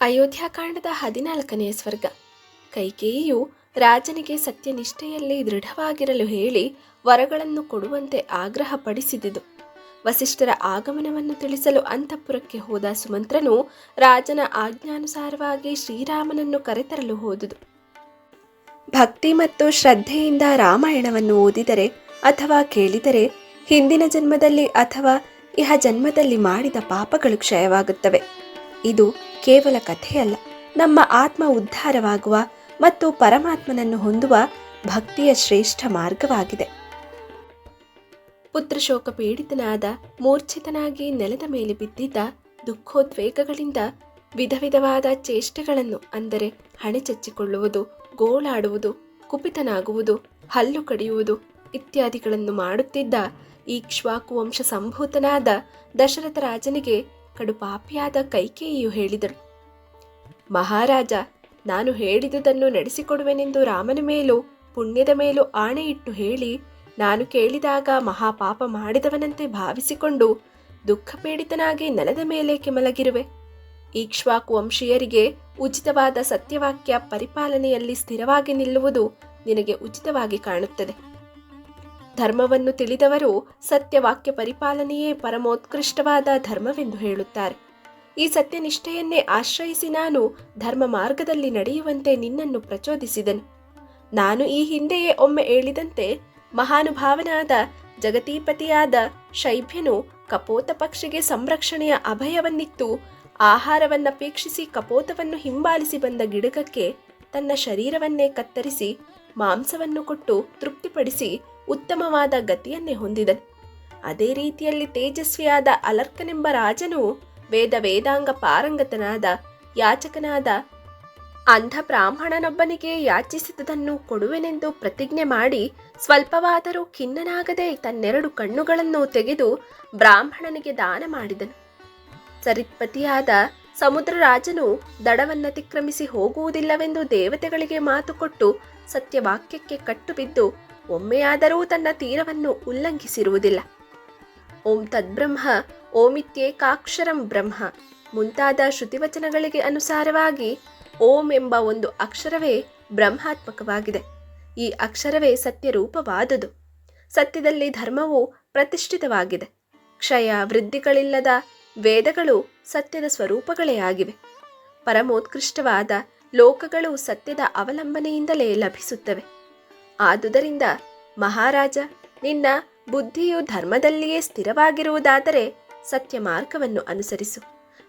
ಅಯೋಧ್ಯಾಕಾಂಡದ ಹದಿನಾಲ್ಕನೆಯ ಸ್ವರ್ಗ. ಕೈಕೇಯಿಯು ರಾಜನಿಗೆ ಸತ್ಯನಿಷ್ಠೆಯಲ್ಲಿ ದೃಢವಾಗಿರಲು ಹೇಳಿ ವರಗಳನ್ನು ಕೊಡುವಂತೆ ಆಗ್ರಹಪಡಿಸಿದುದು. ವಸಿಷ್ಠರ ಆಗಮನವನ್ನು ತಿಳಿಸಲು ಅಂತಃಪುರಕ್ಕೆ ಹೋದ ಸುಮಂತ್ರನು ರಾಜನ ಆಜ್ಞಾನುಸಾರವಾಗಿ ಶ್ರೀರಾಮನನ್ನು ಕರೆತರಲು ಹೋದುದು. ಭಕ್ತಿ ಮತ್ತು ಶ್ರದ್ಧೆಯಿಂದ ರಾಮಾಯಣವನ್ನು ಓದಿದರೆ ಅಥವಾ ಕೇಳಿದರೆ ಹಿಂದಿನ ಜನ್ಮದಲ್ಲಿ ಅಥವಾ ಇಹ ಜನ್ಮದಲ್ಲಿ ಮಾಡಿದ ಪಾಪಗಳು ಕ್ಷಯವಾಗುತ್ತವೆ. ಇದು ಕೇವಲ ಕಥೆಯಲ್ಲ. ನಮ್ಮ ಆತ್ಮ ಉದ್ಧಾರವಾಗುವ ಮತ್ತು ಪರಮಾತ್ಮನನ್ನು ಹೊಂದುವ ಭಕ್ತಿಯ ಶ್ರೇಷ್ಠ ಮಾರ್ಗವಾಗಿದೆ. ಪುತ್ರಶೋಕ ಪೀಡಿತನಾದ, ಮೂರ್ಛಿತನಾಗಿ ನೆಲದ ಮೇಲೆ ಬಿದ್ದಿದ್ದ ದುಃಖೋದ್ವೇಗಗಳಿಂದ ವಿಧ ವಿಧವಾದ ಚೇಷ್ಟೆಗಳನ್ನು, ಅಂದರೆ ಹಣೆಚಚ್ಚಿಕೊಳ್ಳುವುದು ಗೋಳಾಡುವುದು, ಕುಪಿತನಾಗುವುದು, ಹಲ್ಲು ಕಡಿಯುವುದು ಇತ್ಯಾದಿಗಳನ್ನು ಮಾಡುತ್ತಿದ್ದ ಈ ವಂಶ ಸಂಭೂತನಾದ ದಶರಥ ರಾಜನಿಗೆ ಕಡುಪಾಪಿಯಾದ ಕೈಕೇಯಿಯು ಹೇಳಿದಳು ಮಹಾರಾಜ, ನಾನು ಹೇಳಿದುದನ್ನು ನಡೆಸಿಕೊಡುವೆನೆಂದು ರಾಮನ ಮೇಲೂ ಪುಣ್ಯದ ಮೇಲೂ ಆಣೆಯಿಟ್ಟು ಹೇಳಿ, ನಾನು ಕೇಳಿದಾಗ ಮಹಾಪಾಪ ಮಾಡಿದವನಂತೆ ಭಾವಿಸಿಕೊಂಡು ದುಃಖಪೀಡಿತನಾಗಿ ನೆಲದ ಮೇಲೇಕೆ ಮಲಗಿರುವೆ? ಈಕ್ಷ್ವಾಕು ವಂಶೀಯರಿಗೆ ಉಚಿತವಾದ ಸತ್ಯವಾಕ್ಯ ಪರಿಪಾಲನೆಯಲ್ಲಿ ಸ್ಥಿರವಾಗಿ ನಿಲ್ಲುವುದು ನಿನಗೆ ಉಚಿತವಾಗಿ ಕಾಣುತ್ತದೆ. ಧರ್ಮವನ್ನು ತಿಳಿದವರು ಸತ್ಯವಾಕ್ಯ ಪರಿಪಾಲನೆಯೇ ಪರಮೋತ್ಕೃಷ್ಟವಾದ ಧರ್ಮವೆಂದು ಹೇಳುತ್ತಾರೆ. ಈ ಸತ್ಯನಿಷ್ಠೆಯನ್ನೇ ಆಶ್ರಯಿಸಿ ನಾನು ಧರ್ಮ ಮಾರ್ಗದಲ್ಲಿ ನಡೆಯುವಂತೆ ನಿನ್ನನ್ನು ಪ್ರಚೋದಿಸಿದನು. ನಾನು ಈ ಹಿಂದೆಯೇ ಒಮ್ಮೆ ಹೇಳಿದಂತೆ ಮಹಾನುಭಾವನಾದ ಜಗತೀಪತಿಯಾದ ಶೈಭ್ಯನು ಕಪೋತ ಪಕ್ಷಿಗೆ ಸಂರಕ್ಷಣೆಯ ಅಭಯವನ್ನಿತ್ತು ಆಹಾರವನ್ನಪೇಕ್ಷಿಸಿ ಕಪೋತವನ್ನು ಹಿಂಬಾಲಿಸಿ ಬಂದ ಗಿಡಕಕ್ಕೆ ತನ್ನ ಶರೀರವನ್ನೇ ಕತ್ತರಿಸಿ ಮಾಂಸವನ್ನು ಕೊಟ್ಟು ತೃಪ್ತಿಪಡಿಸಿ ಉತ್ತಮವಾದ ಗತಿಯನ್ನೇ ಹೊಂದಿದನು. ಅದೇ ರೀತಿಯಲ್ಲಿ ತೇಜಸ್ವಿಯಾದ ಅಲರ್ಕನೆಂಬ ರಾಜನು ವೇದ ವೇದಾಂಗ ಪಾರಂಗತನಾದ ಯಾಚಕನಾದ ಅಂಧ ಬ್ರಾಹ್ಮಣನೊಬ್ಬನಿಗೆ ಯಾಚಿಸಿದುದನ್ನು ಕೊಡುವೆನೆಂದು ಪ್ರತಿಜ್ಞೆ ಮಾಡಿ ಸ್ವಲ್ಪವಾದರೂ ಖಿನ್ನನಾಗದೆ ತನ್ನೆರಡು ಕಣ್ಣುಗಳನ್ನು ತೆಗೆದು ಬ್ರಾಹ್ಮಣನಿಗೆ ದಾನ ಮಾಡಿದನು. ಸರಿತ್ಪತಿಯಾದ ಸಮುದ್ರ ರಾಜನು ದಡವನ್ನತಿಕ್ರಮಿಸಿ ಹೋಗುವುದಿಲ್ಲವೆಂದು ದೇವತೆಗಳಿಗೆ ಮಾತುಕೊಟ್ಟು ಸತ್ಯವಾಕ್ಯಕ್ಕೆ ಕಟ್ಟು ಬಿದ್ದು ಒಮ್ಮೆಯಾದರೂ ತನ್ನ ತೀರವನ್ನು ಉಲ್ಲಂಘಿಸಿರುವುದಿಲ್ಲ. ಓಂ ತದ್ಬ್ರಹ್ಮ, ಓಮಿತ್ಯೇಕಾಕ್ಷರಂ ಬ್ರಹ್ಮ. ಮುಂತಾದ ಶ್ರುತಿವಚನಗಳಿಗೆ ಅನುಸಾರವಾಗಿ ಓಂ ಎಂಬ ಒಂದು ಅಕ್ಷರವೇ ಬ್ರಹ್ಮಾತ್ಮಕವಾಗಿದೆ. ಈ ಅಕ್ಷರವೇ ಸತ್ಯರೂಪವಾದುದು. ಸತ್ಯದಲ್ಲಿ ಧರ್ಮವು ಪ್ರತಿಷ್ಠಿತವಾಗಿದೆ. ಕ್ಷಯ ವೃದ್ಧಿಗಳಿಲ್ಲದ ವೇದಗಳು ಸತ್ಯದ ಸ್ವರೂಪಗಳೇ ಆಗಿವೆ. ಪರಮೋತ್ಕೃಷ್ಟವಾದ ಲೋಕಗಳು ಸತ್ಯದ ಅವಲಂಬನೆಯಿಂದಲೇ ಲಭಿಸುತ್ತವೆ. ಆದುದರಿಂದ ಮಹಾರಾಜ, ನಿನ್ನ ಬುದ್ಧಿಯು ಧರ್ಮದಲ್ಲಿಯೇ ಸ್ಥಿರವಾಗಿರುವುದಾದರೆ ಸತ್ಯ ಮಾರ್ಗವನ್ನು ಅನುಸರಿಸು.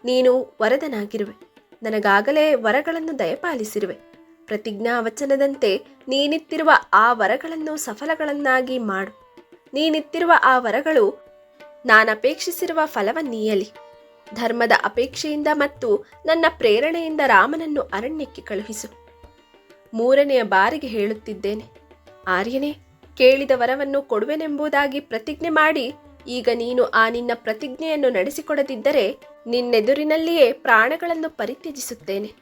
ನೀನು ವರದನಾಗಿರುವೆ. ನನಗಾಗಲೇ ವರಗಳನ್ನು ದಯಪಾಲಿಸಿರುವೆ. ಪ್ರತಿಜ್ಞಾವಚನದಂತೆ ನೀನಿತ್ತಿರುವ ಆ ವರಗಳನ್ನು ಸಫಲಗಳನ್ನಾಗಿ ಮಾಡು. ನೀನಿತ್ತಿರುವ ಆ ವರಗಳು ನಾನಪೇಕ್ಷಿಸಿರುವ ಫಲವನ್ನೀಯಲಿ ಧರ್ಮದ ಅಪೇಕ್ಷೆಯಿಂದ ಮತ್ತು ನನ್ನ ಪ್ರೇರಣೆಯಿಂದ ರಾಮನನ್ನು ಅರಣ್ಯಕ್ಕೆ ಕಳುಹಿಸು. ಮೂರನೆಯ ಬಾರಿಗೆ ಹೇಳುತ್ತಿದ್ದೇನೆ. ಆರ್ಯನೇ, ಕೇಳಿದ ವರವನ್ನು ಕೊಡುವೆನೆಂಬುದಾಗಿ ಪ್ರತಿಜ್ಞೆ ಮಾಡಿ, ಈಗ ನೀನು ಆ ನಿನ್ನ ಪ್ರತಿಜ್ಞೆಯನ್ನು ನಡೆಸಿಕೊಡದಿದ್ದರೆ ನಿನ್ನೆದುರಿನಲ್ಲಿಯೇ ಪ್ರಾಣಗಳನ್ನು ಪರಿತ್ಯಜಿಸುತ್ತೇನೆ.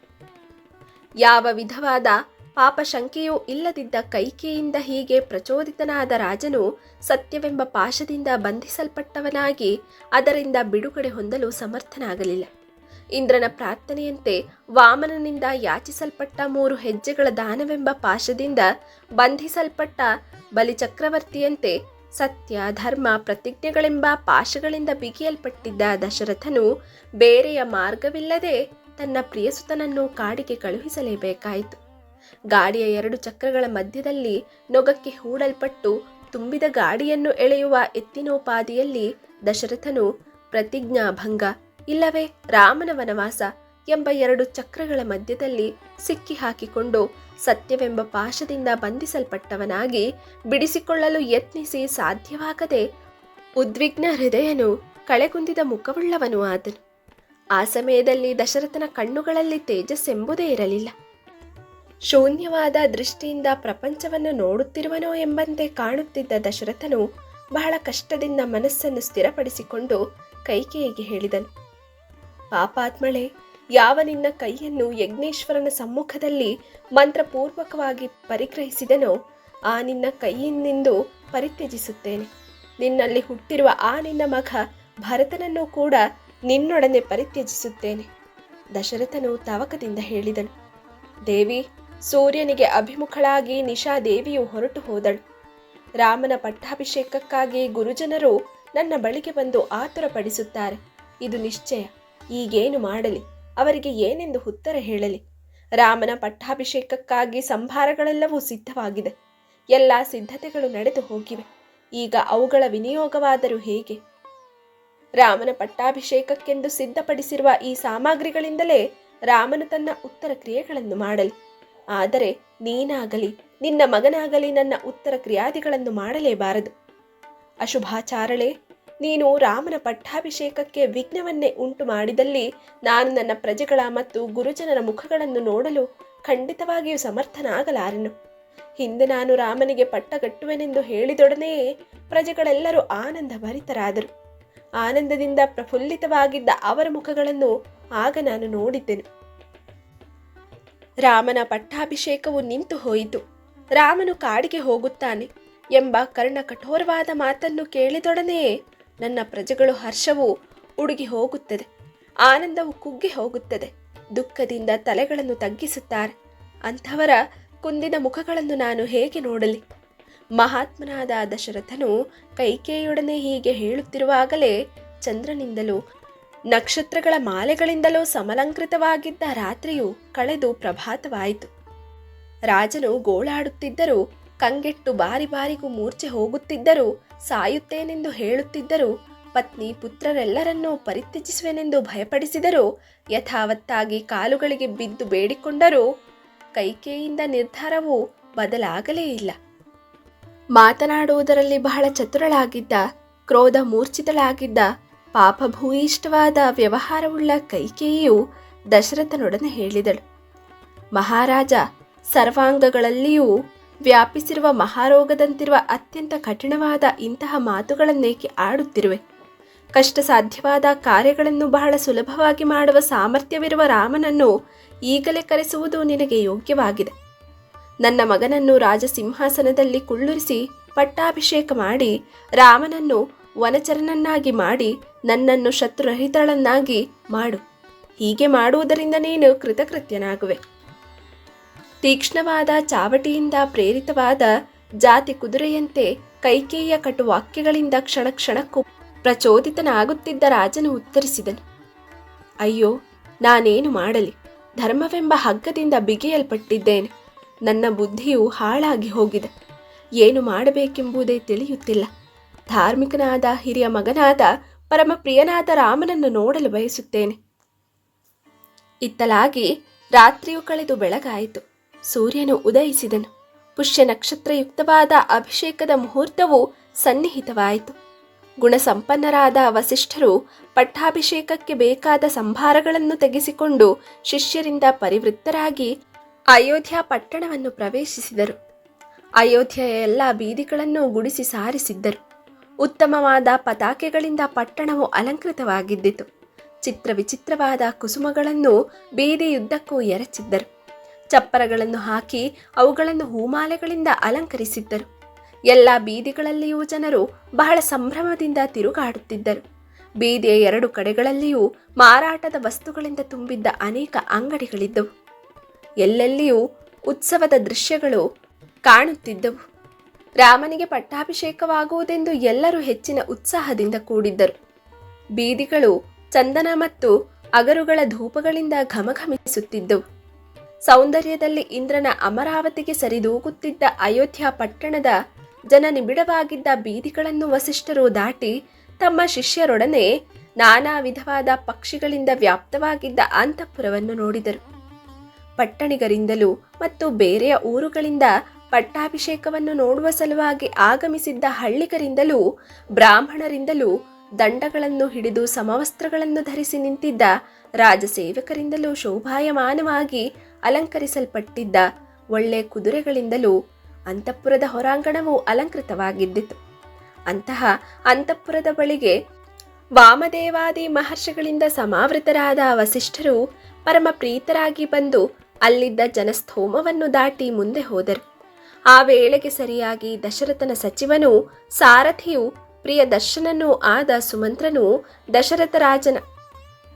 ಯಾವ ವಿಧವಾದ ಪಾಪ ಶಂಕೆಯೂ ಇಲ್ಲದಿದ್ದ ಕೈಕೆಯಿಂದ ಹೀಗೆ ಪ್ರಚೋದಿತನಾದ ರಾಜನು ಸತ್ಯವೆಂಬ ಪಾಶದಿಂದ ಬಂಧಿಸಲ್ಪಟ್ಟವನಾಗಿ ಅದರಿಂದ ಬಿಡುಗಡೆ ಹೊಂದಲು ಸಮರ್ಥನಾಗಲಿಲ್ಲ. ಇಂದ್ರನ ಪ್ರಾರ್ಥನೆಯಂತೆ ವಾಮನನಿಂದ ಯಾಚಿಸಲ್ಪಟ್ಟ ಮೂರು ಹೆಜ್ಜೆಗಳ ದಾನವೆಂಬ ಪಾಶದಿಂದ ಬಂಧಿಸಲ್ಪಟ್ಟ ಬಲಿಚಕ್ರವರ್ತಿಯಂತೆ ಸತ್ಯ, ಧರ್ಮ, ಪ್ರತಿಜ್ಞೆಗಳೆಂಬ ಪಾಶಗಳಿಂದ ಬಿಗಿಯಲ್ಪಟ್ಟಿದ್ದ ದಶರಥನು ಬೇರೆಯ ಮಾರ್ಗವಿಲ್ಲದೆ ತನ್ನ ಪ್ರಿಯಸುತನನ್ನು ಕಾಡಿಗೆ ಕಳುಹಿಸಲೇಬೇಕಾಯಿತು. ಗಾಡಿಯ ಎರಡು ಚಕ್ರಗಳ ಮಧ್ಯದಲ್ಲಿ ನೊಗಕ್ಕೆ ಹೂಡಲ್ಪಟ್ಟು ತುಂಬಿದ ಗಾಡಿಯನ್ನು ಎಳೆಯುವ ಎತ್ತಿನೋಪಾದಿಯಲ್ಲಿ ದಶರಥನು ಪ್ರತಿಜ್ಞಾಭಂಗ ಇಲ್ಲವೇ ರಾಮನ ವನವಾಸ ಎಂಬ ಎರಡು ಚಕ್ರಗಳ ಮಧ್ಯದಲ್ಲಿ ಸಿಕ್ಕಿ ಹಾಕಿಕೊಂಡು ಸತ್ಯವೆಂಬ ಪಾಶದಿಂದ ಬಂಧಿಸಲ್ಪಟ್ಟವನಾಗಿ ಬಿಡಿಸಿಕೊಳ್ಳಲು ಯತ್ನಿಸಿ ಸಾಧ್ಯವಾಗದೆ ಉದ್ವಿಗ್ನ ಹೃದಯನು ಕಳೆಗುಂದಿದ ಮುಖವುಳ್ಳವನು ಆದನು. ಆ ಸಮಯದಲ್ಲಿ ದಶರಥನ ಕಣ್ಣುಗಳಲ್ಲಿ ತೇಜಸ್ಸೆಂಬುದೇ ಇರಲಿಲ್ಲ. ಶೂನ್ಯವಾದ ದೃಷ್ಟಿಯಿಂದ ಪ್ರಪಂಚವನ್ನು ನೋಡುತ್ತಿರುವನೋ ಎಂಬಂತೆ ಕಾಣುತ್ತಿದ್ದ ದಶರಥನು ಬಹಳ ಕಷ್ಟದಿಂದ ಮನಸ್ಸನ್ನು ಸ್ಥಿರಪಡಿಸಿಕೊಂಡು ಕೈಕೇಯಿಗೆ ಹೇಳಿದನು. ಪಾಪಾತ್ಮಳೆ, ಯಾವ ನಿನ್ನ ಕೈಯನ್ನು ಯಜ್ಞೇಶ್ವರನ ಸಮ್ಮುಖದಲ್ಲಿ ಮಂತ್ರಪೂರ್ವಕವಾಗಿ ಪರಿಗ್ರಹಿಸಿದನೋ, ಆ ನಿನ್ನ ಕೈಯಿಂದೆಂದು ಪರಿತ್ಯಜಿಸುತ್ತೇನೆ. ನಿನ್ನಲ್ಲಿ ಹುಟ್ಟಿರುವ ಆ ನಿನ್ನ ಮಗ ಭರತನನ್ನು ಕೂಡ ನಿನ್ನೊಡನೆ ಪರಿತ್ಯಜಿಸುತ್ತೇನೆ. ದಶರಥನು ತವಕದಿಂದ ಹೇಳಿದನು, ದೇವಿ, ಸೂರ್ಯನಿಗೆ ಅಭಿಮುಖಳಾಗಿ ನಿಶಾ ದೇವಿಯು ಹೊರಟು ಹೋದಳು. ರಾಮನ ಪಟ್ಟಾಭಿಷೇಕಕ್ಕಾಗಿ ಗುರುಜನರು ನನ್ನ ಬಳಿಗೆ ಬಂದು ಆತುರಪಡಿಸುತ್ತಾರೆ. ಇದು ನಿಶ್ಚಯ. ಈಗೇನು ಮಾಡಲಿ? ಅವರಿಗೆ ಏನೆಂದು ಉತ್ತರ ಹೇಳಲಿ? ರಾಮನ ಪಟ್ಟಾಭಿಷೇಕಕ್ಕಾಗಿ ಸಂಭಾರಗಳೆಲ್ಲವೂ ಸಿದ್ಧವಾಗಿದೆ. ಎಲ್ಲ ಸಿದ್ಧತೆಗಳು ನಡೆದು ಹೋಗಿವೆ. ಈಗ ಅವುಗಳ ವಿನಿಯೋಗವಾದರೂ ಹೇಗೆ? ರಾಮನ ಪಟ್ಟಾಭಿಷೇಕಕ್ಕೆಂದು ಸಿದ್ಧಪಡಿಸಿರುವ ಈ ಸಾಮಗ್ರಿಗಳಿಂದಲೇ ರಾಮನು ತನ್ನ ಉತ್ತರ ಕ್ರಿಯೆಗಳನ್ನು ಮಾಡಲಿ. ಆದರೆ ನೀನಾಗಲಿ, ನಿನ್ನ ಮಗನಾಗಲಿ ನನ್ನ ಉತ್ತರ ಕ್ರಿಯಾದಿಗಳನ್ನು ಮಾಡಲೇಬಾರದು. ಅಶುಭಾಚಾರಳೆ ನೀನು ರಾಮನ ಪಟ್ಟಾಭಿಷೇಕಕ್ಕೆ ವಿಘ್ನವನ್ನೇ ಉಂಟು ಮಾಡಿದಲ್ಲಿ ನಾನು ನನ್ನ ಪ್ರಜೆಗಳ ಮತ್ತು ಗುರುಜನರ ಮುಖಗಳನ್ನು ನೋಡಲು ಖಂಡಿತವಾಗಿಯೂ ಸಮರ್ಥನಾಗಲಾರೆನು. ಹಿಂದೆ ನಾನು ರಾಮನಿಗೆ ಪಟ್ಟಗಟ್ಟುವೆನೆಂದು ಹೇಳಿದೊಡನೆಯೇ ಪ್ರಜೆಗಳೆಲ್ಲರೂ ಆನಂದ ಭರಿತರಾದರು ಆನಂದದಿಂದ ಪ್ರಫುಲ್ಲಿತವಾಗಿದ್ದ ಅವರ ಮುಖಗಳನ್ನು ಆಗ ನಾನು ನೋಡಿದ್ದೆನು. ರಾಮನ ಪಟ್ಟಾಭಿಷೇಕವು ನಿಂತು ಹೋಯಿತು. ರಾಮನು ಕಾಡಿಗೆ ಹೋಗುತ್ತಾನೆ ಎಂಬ ಕರ್ಣ ಕಠೋರವಾದ ಮಾತನ್ನು ಕೇಳಿದೊಡನೆಯೇ ನನ್ನ ಪ್ರಜೆಗಳು ಹರ್ಷವು ಉಡುಗಿ ಹೋಗುತ್ತದೆ. ಆನಂದವು ಕುಗ್ಗಿ ಹೋಗುತ್ತದೆ. ದುಃಖದಿಂದ ತಲೆಗಳನ್ನು ತಗ್ಗಿಸುತ್ತಾರೆ. ಅಂಥವರ ಕುಂದಿನ ಮುಖಗಳನ್ನು ನಾನು ಹೇಗೆ ನೋಡಲಿ? ಮಹಾತ್ಮನಾದ ದಶರಥನು ಕೈಕೇಯೊಡನೆ ಹೀಗೆ ಹೇಳುತ್ತಿರುವಾಗಲೇ ಚಂದ್ರನಿಂದಲೂ, ನಕ್ಷತ್ರಗಳ ಮಾಲೆಗಳಿಂದಲೂ ಸಮಲಂಕೃತವಾಗಿದ್ದ ರಾತ್ರಿಯು ಕಳೆದು ಪ್ರಭಾತವಾಯಿತು. ರಾಜನು ಗೋಳಾಡುತ್ತಿದ್ದರೂ ಕಂಗೆಟ್ಟು ಬಾರಿ ಬಾರಿಗೂ ಮೂರ್ಛೆ ಹೋಗುತ್ತಿದ್ದರೂ ಸಾಯುತ್ತೇನೆಂದು ಹೇಳುತ್ತಿದ್ದರೂ ಪತ್ನಿ ಪುತ್ರರೆಲ್ಲರನ್ನೂ ಪರಿತ್ಯಜಿಸುವೆನೆಂದು ಭಯಪಡಿಸಿದರೂ ಯಥಾವತ್ತಾಗಿ ಕಾಲುಗಳಿಗೆ ಬಿದ್ದು ಬೇಡಿಕೊಂಡರೂ ಕೈಕೇಯಿಂದ ನಿರ್ಧಾರವು ಬದಲಾಗಲೇ ಇಲ್ಲ. ಮಾತನಾಡುವುದರಲ್ಲಿ ಬಹಳ ಚತುರಳಾಗಿದ್ದ, ಕ್ರೋಧ ಮೂರ್ಛಿತಳಾಗಿದ್ದ ಪಾಪಭೂಯಿಷ್ಟವಾದ ವ್ಯವಹಾರವುಳ್ಳ ಕೈಕೇಯಿಯು ದಶರಥನೊಡನೆ ಹೇಳಿದಳು. ಮಹಾರಾಜ, ಸರ್ವಾಂಗಗಳಲ್ಲಿಯೂ ವ್ಯಾಪಿಸಿರುವ ಮಹಾರೋಗದಂತಿರುವ ಅತ್ಯಂತ ಕಠಿಣವಾದ ಇಂತಹ ಮಾತುಗಳನ್ನೇಕೆ ಆಡುತ್ತಿರುವೆ? ಕಷ್ಟ ಸಾಧ್ಯವಾದ ಕಾರ್ಯಗಳನ್ನು ಬಹಳ ಸುಲಭವಾಗಿ ಮಾಡುವ ಸಾಮರ್ಥ್ಯವಿರುವ ರಾಮನನ್ನು ಈಗಲೇ ಕರೆಸುವುದು ನಿನಗೆ ಯೋಗ್ಯವಾಗಿದೆ. ನನ್ನ ಮಗನನ್ನು ರಾಜಸಿಂಹಾಸನದಲ್ಲಿ ಕುಳ್ಳುರಿಸಿ ಪಟ್ಟಾಭಿಷೇಕ ಮಾಡಿ, ರಾಮನನ್ನು ವನಚರನನ್ನಾಗಿ ಮಾಡಿ, ನನ್ನನ್ನು ಶತ್ರುರಹಿತಳನ್ನಾಗಿ ಮಾಡು. ಹೀಗೆ ಮಾಡುವುದರಿಂದ ನೀನು ಕೃತಕೃತ್ಯನಾಗುವೆ. ತೀಕ್ಷ್ಣವಾದ ಚಾವಟಿಯಿಂದ ಪ್ರೇರಿತವಾದ ಜಾತಿ ಕುದುರೆಯಂತೆ ಕೈಕೇಯ ಕಟುವಾಕ್ಯಗಳಿಂದ ಕ್ಷಣ ಕ್ಷಣಕ್ಕೂ ಪ್ರಚೋದಿತನಾಗುತ್ತಿದ್ದ ರಾಜನು ಉತ್ತರಿಸಿದನು, ಅಯ್ಯೋ, ನಾನೇನು ಮಾಡಲಿ? ಧರ್ಮವೆಂಬ ಹಗ್ಗದಿಂದ ಬಿಗಿಯಲ್ಪಟ್ಟಿದ್ದೇನೆ. ನನ್ನ ಬುದ್ಧಿಯು ಹಾಳಾಗಿ ಹೋಗಿದೆ. ಏನು ಮಾಡಬೇಕೆಂಬುದೇ ತಿಳಿಯುತ್ತಿಲ್ಲ. ಧಾರ್ಮಿಕನಾದ ಹಿರಿಯ ಮಗನಾದ ಪರಮ ಪ್ರಿಯನಾದ ರಾಮನನ್ನು ನೋಡಲು ಬಯಸುತ್ತೇನೆ ಇತ್ತಲಾಗಿ ರಾತ್ರಿಯು ಕಳೆದು ಬೆಳಗಾಯಿತು. ಸೂರ್ಯನು ಉದಯಿಸಿದನು. ಪುಷ್ಯ ನಕ್ಷತ್ರಯುಕ್ತವಾದ ಅಭಿಷೇಕದ ಮುಹೂರ್ತವು ಸನ್ನಿಹಿತವಾಯಿತು. ಗುಣಸಂಪನ್ನರಾದ ವಸಿಷ್ಠರು ಪಟ್ಟಾಭಿಷೇಕಕ್ಕೆ ಬೇಕಾದ ಸಂಭಾರಗಳನ್ನು ತೆಗೆಸಿಕೊಂಡು ಶಿಷ್ಯರಿಂದ ಪರಿವೃತ್ತರಾಗಿ ಅಯೋಧ್ಯ ಪಟ್ಟಣವನ್ನು ಪ್ರವೇಶಿಸಿದರು. ಅಯೋಧ್ಯೆಯ ಎಲ್ಲ ಬೀದಿಗಳನ್ನು ಗುಡಿಸಿ ಸಾರಿಸಿದ್ದರು. ಉತ್ತಮವಾದ ಪತಾಕೆಗಳಿಂದ ಪಟ್ಟಣವು ಅಲಂಕೃತವಾಗಿದ್ದಿತು. ಚಿತ್ರ ವಿಚಿತ್ರವಾದ ಕುಸುಮಗಳನ್ನು ಬೀದಿಯುದ್ದಕ್ಕೂ ಎರಚಿದ್ದರು. ಚಪ್ಪರಗಳನ್ನು ಹಾಕಿ ಅವುಗಳನ್ನು ಹೂಮಾಲೆಗಳಿಂದ ಅಲಂಕರಿಸಿದ್ದರು. ಎಲ್ಲ ಬೀದಿಗಳಲ್ಲಿಯೂ ಜನರು ಬಹಳ ಸಂಭ್ರಮದಿಂದ ತಿರುಗಾಡುತ್ತಿದ್ದರು. ಬೀದಿಯ ಎರಡು ಕಡೆಗಳಲ್ಲಿಯೂ ಮಾರಾಟದ ವಸ್ತುಗಳಿಂದ ತುಂಬಿದ್ದ ಅನೇಕ ಅಂಗಡಿಗಳಿದ್ದವು. ಎಲ್ಲೆಲ್ಲಿಯೂ ಉತ್ಸವದ ದೃಶ್ಯಗಳು ಕಾಣುತ್ತಿದ್ದವು. ರಾಮನಿಗೆ ಪಟ್ಟಾಭಿಷೇಕವಾಗುವುದೆಂದು ಎಲ್ಲರೂ ಹೆಚ್ಚಿನ ಉತ್ಸಾಹದಿಂದ ಕೂಡಿದ್ದರು. ಬೀದಿಗಳು ಚಂದನ ಮತ್ತು ಅಗರುಗಳ ಧೂಪಗಳಿಂದ ಘಮಘಮಿಸುತ್ತಿದ್ದವು. ಸೌಂದರ್ಯದಲ್ಲಿ ಇಂದ್ರನ ಅಮರಾವತಿಗೆ ಸರಿದೂಗುತ್ತಿದ್ದ ಅಯೋಧ್ಯ ಪಟ್ಟಣದ ಜನ ನಿಬಿಡವಾಗಿದ್ದ ಬೀದಿಗಳನ್ನು ವಸಿಷ್ಠರು ದಾಟಿ ತಮ್ಮ ಶಿಷ್ಯರೊಡನೆ ನಾನಾ ವಿಧವಾದ ಪಕ್ಷಿಗಳಿಂದ ವ್ಯಾಪ್ತವಾಗಿದ್ದ ಅಂತಃಪುರವನ್ನು ನೋಡಿದರು. ಪಟ್ಟಣಿಗರಿಂದಲೂ ಮತ್ತು ಬೇರೆಯ ಊರುಗಳಿಂದ ಪಟ್ಟಾಭಿಷೇಕವನ್ನು ನೋಡುವ ಸಲುವಾಗಿ ಆಗಮಿಸಿದ್ದ ಹಳ್ಳಿಗರಿಂದಲೂ ಬ್ರಾಹ್ಮಣರಿಂದಲೂ ದಂಡಗಳನ್ನು ಹಿಡಿದು ಸಮವಸ್ತ್ರಗಳನ್ನು ಧರಿಸಿ ನಿಂತಿದ್ದ ರಾಜಸೇವಕರಿಂದಲೂ ಶೋಭಾಯಮಾನವಾಗಿ ಅಲಂಕರಿಸಲ್ಪಟ್ಟಿದ್ದ ಒಳ್ಳೆ ಕುದುರೆಗಳಿಂದಲೂ ಅಂತಃಪುರದ ಹೊರಾಂಗಣವು ಅಲಂಕೃತವಾಗಿದ್ದಿತು. ಅಂತಹ ಅಂತಃಪುರದ ಬಳಿಗೆ ವಾಮದೇವಾದಿ ಮಹರ್ಷಿಗಳಿಂದ ಸಮಾವೃತರಾದ ವಸಿಷ್ಠರು ಪರಮ ಪ್ರೀತರಾಗಿ ಬಂದು ಅಲ್ಲಿದ್ದ ಜನಸ್ಥೋಮವನ್ನು ದಾಟಿ ಮುಂದೆ ಹೋದರು. ಆ ವೇಳೆಗೆ ಸರಿಯಾಗಿ ದಶರಥನ ಸಚಿವನು ಸಾರಥಿಯು ಪ್ರಿಯ ದರ್ಶನನೂ ಆದ ಸುಮಂತ್ರನು ದಶರಥ ರಾಜನ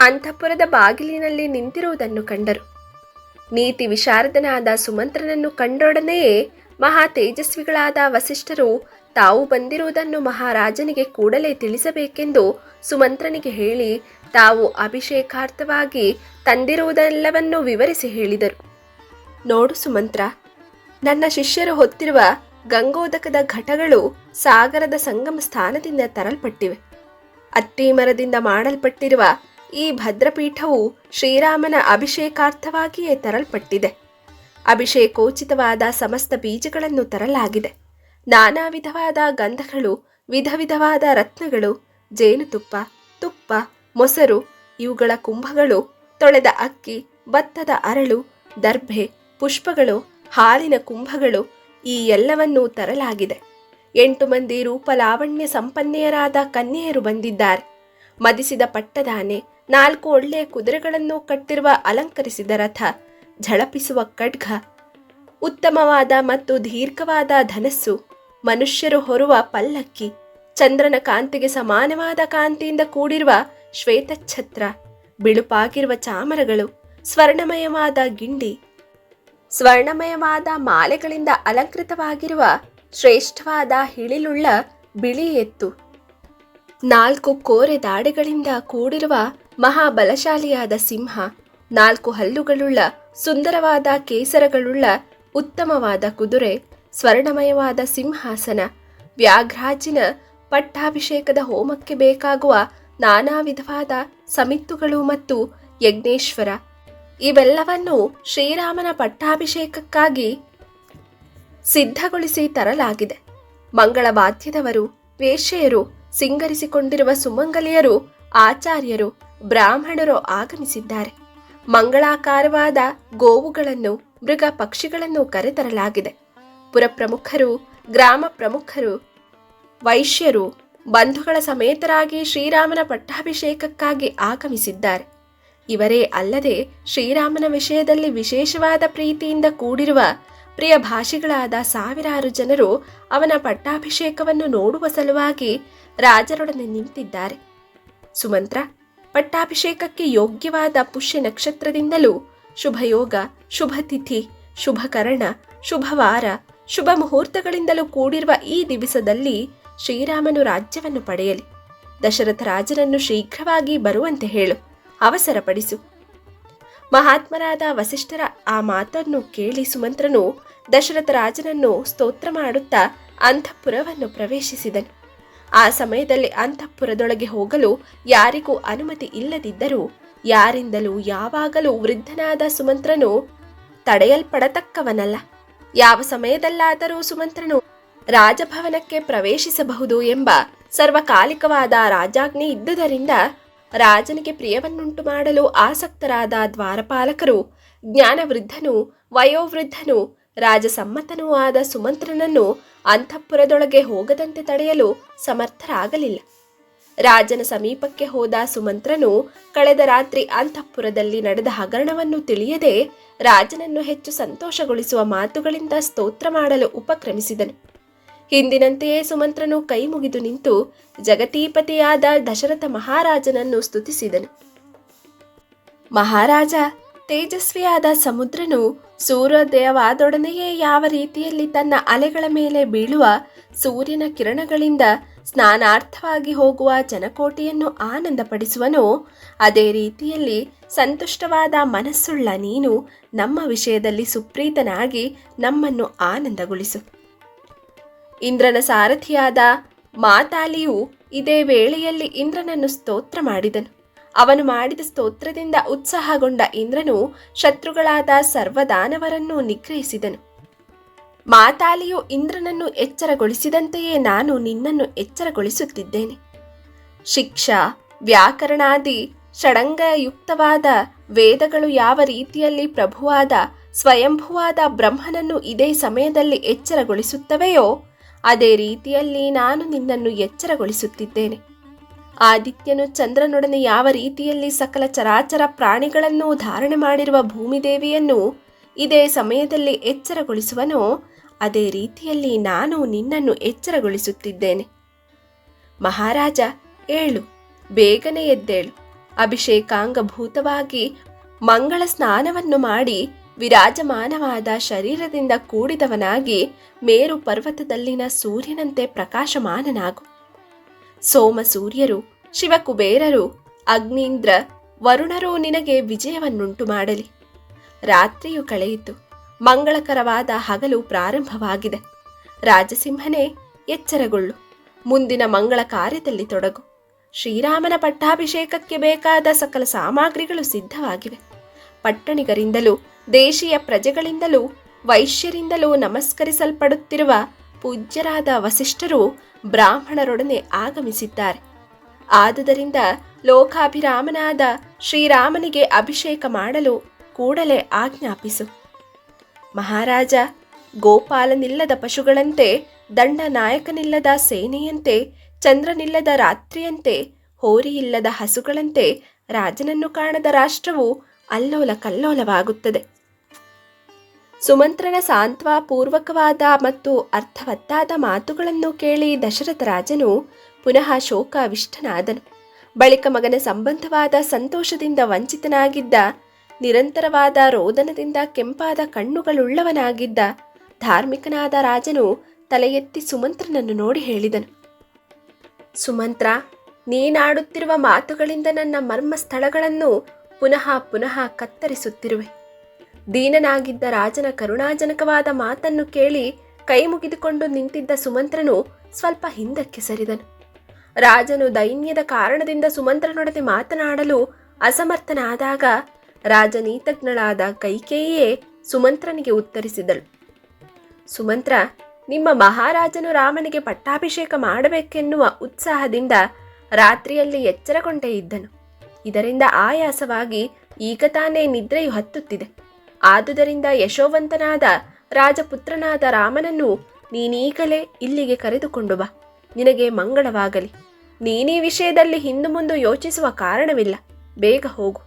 ಅಂತಃಪುರದ ಬಾಗಿಲಿನಲ್ಲಿ ನಿಂತಿರುವುದನ್ನು ಕಂಡರು. ನೀತಿ ವಿಶಾರದನಾದ ಸುಮಂತ್ರನನ್ನು ಕಂಡೊಡನೆಯೇ ಮಹಾ ತೇಜಸ್ವಿಗಳಾದ ವಸಿಷ್ಠರು ತಾವು ಬಂದಿರುವುದನ್ನು ಮಹಾರಾಜನಿಗೆ ಕೂಡಲೇ ತಿಳಿಸಬೇಕೆಂದು ಸುಮಂತ್ರನಿಗೆ ಹೇಳಿ ತಾವು ಅಭಿಷೇಕಾರ್ಥವಾಗಿ ತಂದಿರುವುದೆಲ್ಲವನ್ನೂ ವಿವರಿಸಿ ಹೇಳಿದರು. ನೋಡು ಸುಮಂತ್ರ, ನನ್ನ ಶಿಷ್ಯರು ಹೊತ್ತಿರುವ ಗಂಗೋದಕದ ಘಟಗಳು ಸಾಗರದ ಸಂಗಮ ಸ್ಥಾನದಿಂದ ತರಲ್ಪಟ್ಟಿವೆ. ಅತ್ತಿ ಮರದಿಂದ ಮಾಡಲ್ಪಟ್ಟಿರುವ ಈ ಭದ್ರಪೀಠವು ಶ್ರೀರಾಮನ ಅಭಿಷೇಕಾರ್ಥವಾಗಿಯೇ ತರಲ್ಪಟ್ಟಿದೆ. ಅಭಿಷೇಕೋಚಿತವಾದ ಸಮಸ್ತ ಬೀಜಗಳನ್ನು ತರಲಾಗಿದೆ. ನಾನಾ ವಿಧವಾದ ಗಂಧಗಳು ವಿಧ ವಿಧವಾದ ರತ್ನಗಳು, ಜೇನುತುಪ್ಪ, ತುಪ್ಪ, ಮೊಸರು, ಇವುಗಳ ಕುಂಭಗಳು, ತೊಳೆದ ಅಕ್ಕಿ, ಭತ್ತದ ಅರಳು, ದರ್ಭೆ, ಪುಷ್ಪಗಳು, ಹಾಲಿನ ಕುಂಭಗಳು ಈ ಎಲ್ಲವನ್ನೂ ತರಲಾಗಿದೆ. ಎಂಟು ಮಂದಿ ರೂಪಲಾವಣ್ಯ ಸಂಪನ್ನೆಯರಾದ ಕನ್ಯೆಯರು ಬಂದಿದ್ದಾರೆ. ಮದಿಸಿದ ಪಟ್ಟದಾನೆ ನಾಲ್ಕು ಒಳ್ಳೆಯ ಕುದುರೆಗಳನ್ನು ಕಟ್ಟಿರುವ ಅಲಂಕರಿಸಿದ ರಥ, ಝಳಪಿಸುವ ಖಡ್ಗ, ಉತ್ತಮವಾದ ಮತ್ತು ದೀರ್ಘವಾದ ಧನಸ್ಸು, ಮನುಷ್ಯರು ಹೊರುವ ಪಲ್ಲಕ್ಕಿ, ಚಂದ್ರನ ಕಾಂತಿಗೆ ಸಮಾನವಾದ ಕಾಂತಿಯಿಂದ ಕೂಡಿರುವ ಶ್ವೇತಛತ್ರ, ಬಿಳುಪಾಗಿರುವ ಚಾಮರಗಳು, ಸ್ವರ್ಣಮಯವಾದ ಗಿಂಡಿ, ಸ್ವರ್ಣಮಯವಾದ ಮಾಲೆಗಳಿಂದ ಅಲಂಕೃತವಾಗಿರುವ ಶ್ರೇಷ್ಠವಾದ ಹಿಳಿಲುಳ್ಳ ಬಿಳಿ ಎತ್ತು. ನಾಲ್ಕು ಕೋರೆ ದಾಡೆಗಳಿಂದ ಕೂಡಿರುವ ಮಹಾಬಲಶಾಲಿಯಾದ ಸಿಂಹ, ನಾಲ್ಕು ಹಲ್ಲುಗಳುಳ್ಳ ಸುಂದರವಾದ ಕೇಸರಗಳುಳ್ಳ ಉತ್ತಮವಾದ ಕುದುರೆ, ಸ್ವರ್ಣಮಯವಾದ ಸಿಂಹಾಸನ, ವ್ಯಾಘ್ರಾಜಿನ ಪಟ್ಟಾಭಿಷೇಕದ ಹೋಮಕ್ಕೆ ಬೇಕಾಗುವ ನಾನಾ ವಿಧವಾದ ಸಮಿತ್ತುಗಳು ಮತ್ತು ಯಜ್ಞೇಶ್ವರ. ಇವೆಲ್ಲವನ್ನು ಶ್ರೀರಾಮನ ಪಟ್ಟಾಭಿಷೇಕಕ್ಕಾಗಿ ಸಿದ್ಧಗೊಳಿಸಿ ತರಲಾಗಿದೆ. ಮಂಗಳವಾದ್ಯದವರು ವೇಷ್ಯರು ಸಿಂಗರಿಸಿಕೊಂಡಿರುವ ಸುಮಂಗಲಿಯರು, ಆಚಾರ್ಯರು, ಬ್ರಾಹ್ಮಣರು ಆಗಮಿಸಿದ್ದಾರೆ. ಮಂಗಳಾಕಾರವಾದ ಗೋವುಗಳನ್ನು, ಮೃಗ ಪಕ್ಷಿಗಳನ್ನು ಕರೆತರಲಾಗಿದೆ. ಪುರಪ್ರಮುಖರು, ಗ್ರಾಮ ಪ್ರಮುಖರು, ವೈಶ್ಯರು, ಬಂಧುಗಳ ಸಮೇತರಾಗಿ ಶ್ರೀರಾಮನ ಪಟ್ಟಾಭಿಷೇಕಕ್ಕಾಗಿ ಆಗಮಿಸಿದ್ದಾರೆ. ಇವರೇ ಅಲ್ಲದೆ ಶ್ರೀರಾಮನ ವಿಷಯದಲ್ಲಿ ವಿಶೇಷವಾದ ಪ್ರೀತಿಯಿಂದ ಕೂಡಿರುವ ಪ್ರಿಯ ಭಾಷಿಗಳಾದ ಸಾವಿರಾರು ಜನರು ಅವನ ಪಟ್ಟಾಭಿಷೇಕವನ್ನು ನೋಡುವ ಸಲುವಾಗಿ ರಾಜರೊಡನೆ ನಿಂತಿದ್ದಾರೆ. ಸುಮಂತ್ರ, ಪಟ್ಟಾಭಿಷೇಕಕ್ಕೆ ಯೋಗ್ಯವಾದ ಪುಷ್ಯ ನಕ್ಷತ್ರದಿಂದಲೂ ಶುಭಯೋಗ, ಶುಭತಿಥಿ, ಶುಭಕರಣ, ಶುಭವಾರ, ಶುಭ ಮುಹೂರ್ತಗಳಿಂದಲೂ ಕೂಡಿರುವ ಈ ದಿವಸದಲ್ಲಿ ಶ್ರೀರಾಮನು ರಾಜ್ಯವನ್ನು ಪಡೆಯಲಿ. ದಶರಥ ರಾಜನನ್ನು ಶೀಘ್ರವಾಗಿ ಬರುವಂತೆ ಹೇಳು, ಅವಸರಪಡಿಸು. ಮಹಾತ್ಮರಾದ ವಸಿಷ್ಠರ ಆ ಮಾತನ್ನು ಕೇಳಿ ಸುಮಂತ್ರನು ದಶರಥ ರಾಜನನ್ನು ಸ್ತೋತ್ರ ಮಾಡುತ್ತಾ ಅಂತಃಪುರವನ್ನು ಪ್ರವೇಶಿಸಿದನು. ಆ ಸಮಯದಲ್ಲಿ ಅಂತಃಪುರದೊಳಗೆ ಹೋಗಲು ಯಾರಿಗೂ ಅನುಮತಿ ಇಲ್ಲದಿದ್ದರೂ ಯಾರಿಂದಲೂ ಯಾವಾಗಲೂ ವೃದ್ಧನಾದ ಸುಮಂತ್ರನು ತಡೆಯಲ್ಪಡತಕ್ಕವನಲ್ಲ. ಯಾವ ಸಮಯದಲ್ಲಾದರೂ ಸುಮಂತ್ರನು ರಾಜಭವನಕ್ಕೆ ಪ್ರವೇಶಿಸಬಹುದು ಎಂಬ ಸರ್ವಕಾಲಿಕವಾದ ರಾಜಾಜ್ಞೆ ಇದ್ದುದರಿಂದ ರಾಜನಿಗೆ ಪ್ರಿಯವನ್ನುಂಟು ಮಾಡಲು ಆಸಕ್ತರಾದ ದ್ವಾರಪಾಲಕರು, ಜ್ಞಾನವೃದ್ಧನು, ವಯೋವೃದ್ಧನು ರಾಜಸಮ್ಮತನೂ ಆದ ಸುಮಂತ್ರನನ್ನು ಅಂತಃಪುರದೊಳಗೆ ಹೋಗದಂತೆ ತಡೆಯಲು ಸಮರ್ಥರಾಗಲಿಲ್ಲ. ರಾಜನ ಸಮೀಪಕ್ಕೆ ಹೋದ ಸುಮಂತ್ರನು ಕಳೆದ ರಾತ್ರಿ ಅಂತಃಪುರದಲ್ಲಿ ನಡೆದ ಹಗರಣವನ್ನು ತಿಳಿಯದೆ ರಾಜನನ್ನು ಹೆಚ್ಚು ಸಂತೋಷಗೊಳಿಸುವ ಮಾತುಗಳಿಂದ ಸ್ತೋತ್ರ ಮಾಡಲು ಉಪಕ್ರಮಿಸಿದನು. ಹಿಂದಿನಂತೆಯೇ ಸುಮಂತ್ರನು ಕೈ ಮುಗಿದು ನಿಂತು ಜಗತೀಪತಿಯಾದ ದಶರಥ ಮಹಾರಾಜನನ್ನು ಸ್ತುತಿಸಿದನು. ಮಹಾರಾಜ ತೇಜಸ್ವಿಯಾದ ಸಮುದ್ರನು ಸೂರ್ಯೋದಯವಾದೊಡನೆಯೇ ಯಾವ ರೀತಿಯಲ್ಲಿ ತನ್ನ ಅಲೆಗಳ ಮೇಲೆ ಬೀಳುವ ಸೂರ್ಯನ ಕಿರಣಗಳಿಂದ ಸ್ನಾನಾರ್ಥವಾಗಿ ಹೋಗುವ ಜನಕೋಟಿಯನ್ನು ಆನಂದಪಡಿಸುವನೋ, ಅದೇ ರೀತಿಯಲ್ಲಿ ಸಂತುಷ್ಟವಾದ ಮನಸ್ಸುಳ್ಳ ನೀನು ನಮ್ಮ ವಿಷಯದಲ್ಲಿ ಸುಪ್ರೀತನಾಗಿ ನಮ್ಮನ್ನು ಆನಂದಗೊಳಿಸು. ಇಂದ್ರನ ಸಾರಥಿಯಾದ ಮಾತಾಲಿಯು ಇದೇ ವೇಳೆಯಲ್ಲಿ ಇಂದ್ರನನ್ನು ಸ್ತೋತ್ರ ಮಾಡಿದನು. ಅವನು ಮಾಡಿದ ಸ್ತೋತ್ರದಿಂದ ಉತ್ಸಾಹಗೊಂಡ ಇಂದ್ರನು ಶತ್ರುಗಳಾದ ಸರ್ವದಾನವರನ್ನು ನಿಗ್ರಹಿಸಿದನು. ಮಾತಾಲಿಯು ಇಂದ್ರನನ್ನು ಎಚ್ಚರಗೊಳಿಸಿದಂತೆಯೇ ನಾನು ನಿನ್ನನ್ನು ಎಚ್ಚರಗೊಳಿಸುತ್ತಿದ್ದೇನೆ. ಶಿಕ್ಷಾ, ವ್ಯಾಕರಣಾದಿ, ಷಡಂಗಯುಕ್ತವಾದ ವೇದಗಳು ಯಾವ ರೀತಿಯಲ್ಲಿ ಪ್ರಭುವಾದ, ಸ್ವಯಂಭುವಾದ ಬ್ರಹ್ಮನನ್ನು ಇದೇ ಸಮಯದಲ್ಲಿ ಎಚ್ಚರಗೊಳಿಸುತ್ತವೆಯೋ, ಅದೇ ರೀತಿಯಲ್ಲಿ ನಾನು ನಿನ್ನನ್ನು ಎಚ್ಚರಗೊಳಿಸುತ್ತಿದ್ದೇನೆ. ಆದಿತ್ಯನು ಚಂದ್ರನೊಡನೆ ಯಾವ ರೀತಿಯಲ್ಲಿ ಸಕಲ ಚರಾಚರ ಪ್ರಾಣಿಗಳನ್ನು ಧಾರಣೆ ಮಾಡಿರುವ ಭೂಮಿದೇವಿಯನ್ನು ಇದೇ ಸಮಯದಲ್ಲಿ ಎಚ್ಚರಗೊಳಿಸುವನೋ, ಅದೇ ರೀತಿಯಲ್ಲಿ ನಾನು ನಿನ್ನನ್ನು ಎಚ್ಚರಗೊಳಿಸುತ್ತಿದ್ದೇನೆ. ಮಹಾರಾಜ, ಏಳು. ಬೇಗನೆ ಎದ್ದೇಳು. ಅಭಿಷೇಕಾಂಗಭೂತವಾಗಿ ಮಂಗಳ ಸ್ನಾನವನ್ನು ಮಾಡಿ ವಿರಾಜಮಾನವಾದ ಶರೀರದಿಂದ ಕೂಡಿದವನಾಗಿ ಮೇರು ಪರ್ವತದಲ್ಲಿನ ಸೂರ್ಯನಂತೆ ಪ್ರಕಾಶಮಾನನಾಗು. ಸೋಮ ಸೂರ್ಯರು, ಶಿವಕುಬೇರರು, ಅಗ್ನೀಂದ್ರ, ವರುಣರು ನಿನಗೆ ವಿಜಯವನ್ನುಂಟು ಮಾಡಲಿ. ರಾತ್ರಿಯು ಕಳೆಯಿತು. ಮಂಗಳಕರವಾದ ಹಗಲು ಪ್ರಾರಂಭವಾಗಿದೆ. ರಾಜಸಿಂಹನೇ, ಎಚ್ಚರಗೊಳ್ಳು. ಮುಂದಿನ ಮಂಗಳ ಕಾರ್ಯದಲ್ಲಿ ತೊಡಗು. ಶ್ರೀರಾಮನ ಪಟ್ಟಾಭಿಷೇಕಕ್ಕೆ ಬೇಕಾದ ಸಕಲ ಸಾಮಗ್ರಿಗಳು ಸಿದ್ಧವಾಗಿವೆ. ಪಟ್ಟಣಿಗರಿಂದಲೂ, ದೇಶೀಯ ಪ್ರಜೆಗಳಿಂದಲೂ, ವೈಶ್ಯರಿಂದಲೂ ನಮಸ್ಕರಿಸಲ್ಪಡುತ್ತಿರುವ ಪೂಜ್ಯರಾದ ವಸಿಷ್ಠರು ಬ್ರಾಹ್ಮಣರೊಡನೆ ಆಗಮಿಸಿದ್ದಾರೆ. ಆದುದರಿಂದ ಲೋಕಾಭಿರಾಮನಾದ ಶ್ರೀರಾಮನಿಗೆ ಅಭಿಷೇಕ ಮಾಡಲು ಕೂಡಲೇ ಆಜ್ಞಾಪಿಸು. ಮಹಾರಾಜ, ಗೋಪಾಲನಿಲ್ಲದ ಪಶುಗಳಂತೆ ದಂಡ ನಾಯಕನಿಲ್ಲದ ಸೇನೆಯಂತೆ, ಚಂದ್ರನಿಲ್ಲದ ರಾತ್ರಿಯಂತೆ, ಹೋರಿಯಿಲ್ಲದ ಹಸುಗಳಂತೆ ರಾಜನನ್ನು ಕಾಣದ ರಾಷ್ಟ್ರವು ಅಲ್ಲೋಲ ಕಲ್ಲೋಲವಾಗುತ್ತದೆ ಸುಮಂತ್ರನ ಸಾಂತ್ವಪೂರ್ವಕವಾದ ಮತ್ತು ಅರ್ಥವತ್ತಾದ ಮಾತುಗಳನ್ನು ಕೇಳಿ ದಶರಥ ರಾಜನು ಪುನಃ ಶೋಕಾವಿಷ್ಟನಾದನು. ಬಳಿಕ ಮಗನ ಸಂಬಂಧವಾದ ಸಂತೋಷದಿಂದ ವಂಚಿತನಾಗಿದ್ದ, ನಿರಂತರವಾದ ರೋದನದಿಂದ ಕೆಂಪಾದ ಕಣ್ಣುಗಳುಳ್ಳವನಾಗಿದ್ದ ಧಾರ್ಮಿಕನಾದ ರಾಜನು ತಲೆಯೆತ್ತಿ ಸುಮಂತ್ರನನ್ನು ನೋಡಿ ಹೇಳಿದನು. ಸುಮಂತ್ರ, ನೀನಾಡುತ್ತಿರುವ ಮಾತುಗಳಿಂದ ನನ್ನ ಮರ್ಮ ಸ್ಥಳಗಳನ್ನು ಪುನಃ ಪುನಃ ಕತ್ತರಿಸುತ್ತಿರುವೆ. ದೀನನಾಗಿದ್ದ ರಾಜನ ಕರುಣಾಜನಕವಾದ ಮಾತನ್ನು ಕೇಳಿ ಕೈ ಮುಗಿದುಕೊಂಡು ನಿಂತಿದ್ದ ಸುಮಂತ್ರನು ಸ್ವಲ್ಪ ಹಿಂದಕ್ಕೆ ಸರಿದನು. ರಾಜನು ದೈನ್ಯದ ಕಾರಣದಿಂದ ಸುಮಂತ್ರನೊಡನೆ ಮಾತನಾಡಲು ಅಸಮರ್ಥನಾದಾಗ ರಾಜನೀತಜ್ಞಳಾದ ಕೈಕೇಯಿಯೇ ಸುಮಂತ್ರನಿಗೆ ಉತ್ತರಿಸಿದಳು. ಸುಮಂತ್ರ, ನಿಮ್ಮ ಮಹಾರಾಜನು ರಾಮನಿಗೆ ಪಟ್ಟಾಭಿಷೇಕ ಮಾಡಬೇಕೆನ್ನುವ ಉತ್ಸಾಹದಿಂದ ರಾತ್ರಿಯಲ್ಲಿ ಎಚ್ಚರಗೊಂಡೇ ಇದ್ದನು. ಇದರಿಂದ ಆಯಾಸವಾಗಿ ಈಗ ತಾನೇ ನಿದ್ರೆಯು ಹತ್ತುತ್ತಿದೆ. ಆದುದರಿಂದ ಯಶೋವಂತನಾದ ರಾಜಪುತ್ರನಾದ ರಾಮನನ್ನು ನೀನೀಗಲೇ ಇಲ್ಲಿಗೆ ಕರೆದುಕೊಂಡು ಬಾ. ನಿನಗೆ ಮಂಗಳವಾಗಲಿ. ನೀನೀ ವಿಷಯದಲ್ಲಿ ಹಿಂದು ಮುಂದು ಯೋಚಿಸುವ ಕಾರಣವಿಲ್ಲ. ಬೇಗ ಹೋಗು.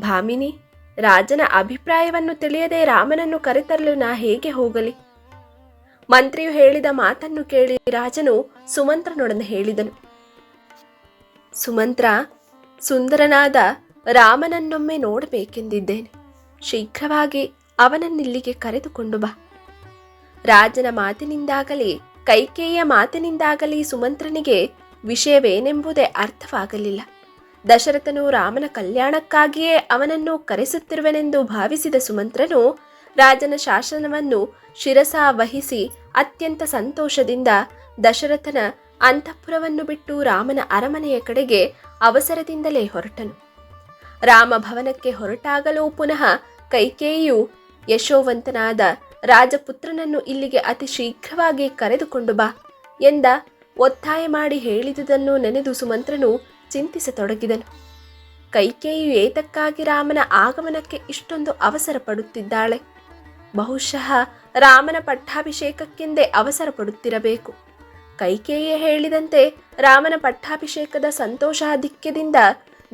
ಭಾಮಿನಿ, ರಾಜನ ಅಭಿಪ್ರಾಯವನ್ನು ತಿಳಿಯದೆ ರಾಮನನ್ನು ಕರೆತರಲು ನಾ ಹೇಗೆ ಹೋಗಲಿ? ಮಂತ್ರಿಯು ಹೇಳಿದ ಮಾತನ್ನು ಕೇಳಿ ರಾಜನು ಸುಮಂತ್ರನೊಡನೆ ಹೇಳಿದನು. ಸುಮಂತ್ರ, ಸುಂದರನಾದ ರಾಮನನ್ನೊಮ್ಮೆ ನೋಡಬೇಕೆಂದಿದ್ದೇನೆ. ಶೀಘ್ರವಾಗಿ ಅವನನ್ನಿಲ್ಲಿಗೆ ಕರೆದುಕೊಂಡು ಬಾ. ರಾಜನ ಮಾತಿನಿಂದಾಗಲಿ, ಕೈಕೇಯ ಮಾತಿನಿಂದಾಗಲಿ ಸುಮಂತ್ರನಿಗೆ ವಿಷಯವೇನೆಂಬುದೇ ಅರ್ಥವಾಗಲಿಲ್ಲ. ದಶರಥನು ರಾಮನ ಕಲ್ಯಾಣಕ್ಕಾಗಿಯೇ ಅವನನ್ನು ಕರೆಸುತ್ತಿರುವನೆಂದು ಭಾವಿಸಿದ ಸುಮಂತ್ರನು ರಾಜನ ಶಾಸನವನ್ನು ಶಿರಸ ವಹಿಸಿ ಅತ್ಯಂತ ಸಂತೋಷದಿಂದ ದಶರಥನ ಅಂತಃಪುರವನ್ನು ಬಿಟ್ಟು ರಾಮನ ಅರಮನೆಯ ಕಡೆಗೆ ಅವಸರದಿಂದಲೇ ಹೊರಟನು. ರಾಮಭವನಕ್ಕೆ ಹೊರಟಾಗಲೂ ಪುನಃ ಕೈಕೇಯಿಯು ಯಶೋವಂತನಾದ ರಾಜಪುತ್ರನನ್ನು ಇಲ್ಲಿಗೆ ಅತಿ ಶೀಘ್ರವಾಗಿ ಕರೆದುಕೊಂಡು ಬಾ ಎಂದ ಒತ್ತಾಯ ಮಾಡಿ ಹೇಳಿದುದನ್ನು ನೆನೆದು ಸುಮಂತ್ರನು ಚಿಂತಿಸತೊಡಗಿದನು. ಕೈಕೇಯಿಯು ಏತಕ್ಕಾಗಿ ರಾಮನ ಆಗಮನಕ್ಕೆ ಇಷ್ಟೊಂದು ಅವಸರ ಪಡುತ್ತಿದ್ದಾಳೆ ಬಹುಶಃ ರಾಮನ ಪಟ್ಟಾಭಿಷೇಕಕ್ಕೆಂದೇ ಅವಸರ ಪಡುತ್ತಿರಬೇಕು ಕೈಕೇಯಿಯೇ ಹೇಳಿದಂತೆ ರಾಮನ ಪಟ್ಟಾಭಿಷೇಕದ ಸಂತೋಷಾಧಿಕ್ಯದಿಂದ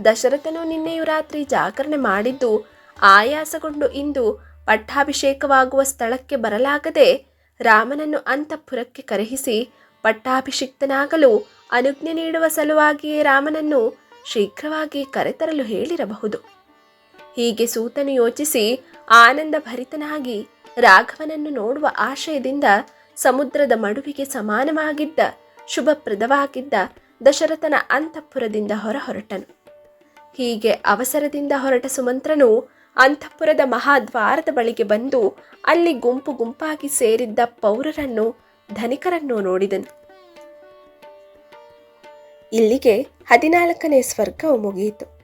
ದಶರಥನು ನಿನ್ನೆಯು ರಾತ್ರಿ ಜಾಗರಣೆ ಮಾಡಿದ್ದು ಆಯಾಸಗೊಂಡು ಇಂದು ಪಟ್ಟಾಭಿಷೇಕವಾಗುವ ಸ್ಥಳಕ್ಕೆ ಬರಲಾಗದೆ ರಾಮನನ್ನು ಅಂತಃಪುರಕ್ಕೆ ಕರೆಹಿಸಿ ಪಟ್ಟಾಭಿಷಿಕ್ತನಾಗಲು ಅನುಜ್ಞೆ ನೀಡುವ ಸಲುವಾಗಿಯೇ ರಾಮನನ್ನು ಶೀಘ್ರವಾಗಿ ಕರೆತರಲು ಹೇಳಿರಬಹುದು. ಹೀಗೆ ಸೂತನು ಯೋಚಿಸಿ ಆನಂದ ಭರಿತನಾಗಿ ರಾಘವನನ್ನು ನೋಡುವ ಆಶಯದಿಂದ ಸಮುದ್ರದ ಮಡುವಿಗೆ ಸಮಾನವಾಗಿದ್ದ, ಶುಭಪ್ರದವಾಗಿದ್ದ ದಶರಥನ ಅಂತಃಪುರದಿಂದ ಹೊರಹೊರಟನು. ಹೀಗೆ ಅವಸರದಿಂದ ಹೊರಟ ಸುಮಂತ್ರನು ಅಂತಃಪುರದ ಮಹಾದ್ವಾರದ ಬಳಿಗೆ ಬಂದು ಅಲ್ಲಿ ಗುಂಪು ಗುಂಪಾಗಿ ಸೇರಿದ್ದ ಪೌರರನ್ನು, ಧನಿಕರನ್ನು ನೋಡಿದನು. ಇಲ್ಲಿಗೆ ಹದಿನಾಲ್ಕನೇ ಸ್ವರ್ಗವು ಮುಗಿಯಿತು.